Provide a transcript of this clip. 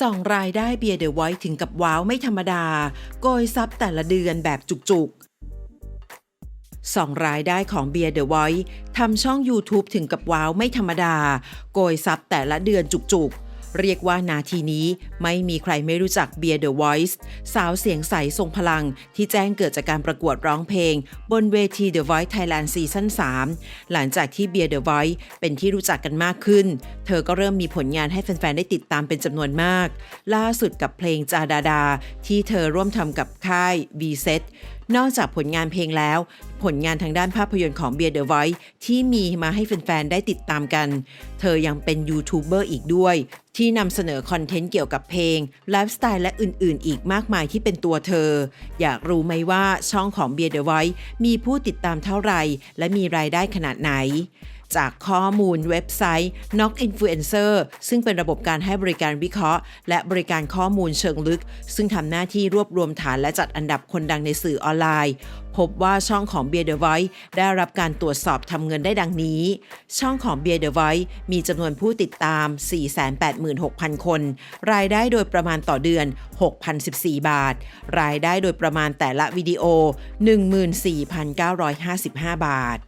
ส่องรายได้เบียร์เดอะไวท์ถึงกับว้าวไม่ธรรมดา โกยซับแต่ละเดือนแบบจุกๆส่องรายได้ของเบียร์เดอะไวท์ทำช่อง YouTube ถึงกับว้าวไม่ธรรมดา โกยซับแต่ละเดือนจุกๆ เรียกว่านาทีนี้ไม่มีใครไม่รู้จักเบียร์เดอะไวท์สาวเสียงใสทรงพลัง ที่แจ้งเกิดจากการประกวดร้องเพลง บนเวที The Voice Thailand ซีซั่น3 หลังจากที่เบียร์เดอะไวท์เป็นที่รู้จักกันมากขึ้น เธอก็เริ่มมีผลงานให้แฟน ๆ ได้ติดตามเป็นจำนวนมาก ล่าสุดกับเพลงจาดาดา ที่เธอร่วมทำกับค่าย V Set นอกจากผลงานเพลงแล้ว ผลงานทางด้านภาพยนตร์ของเบียร์เดอะไวท์ที่มีมาให้แฟนๆ ได้ติดตามกัน เธอยังเป็นยูทูบเบอร์อีกด้วย ที่นำเสนอคอนเทนต์เกี่ยวกับเพลงไลฟ์สไตล์และอื่นๆ อีกมากมายที่เป็นตัวเธอ อยากรู้ไหมว่าช่องของเบียร์เดอะไวท์มีผู้ติดตามเท่าไหร่ และมีรายได้ขนาดไหน จากข้อมูลเว็บไซต์ Knock Influencer ซึ่งเป็นระบบการให้บริการวิเคราะห์ และบริการข้อมูลเชิงลึก ซึ่งทำหน้าที่รวบรวมฐานและจัดอันดับคนดังในสื่อออนไลน์ พบว่าช่องของ Beer the Voice ได้รับการตรวจสอบทำเงินได้ดังนี้ ช่องของ Beer the Voice มีจำนวนผู้ติดตาม 486,000 คน รายได้โดยประมาณต่อเดือน 6,014 บาท รายได้โดยประมาณแต่ละวิดีโอ 14,955 บาท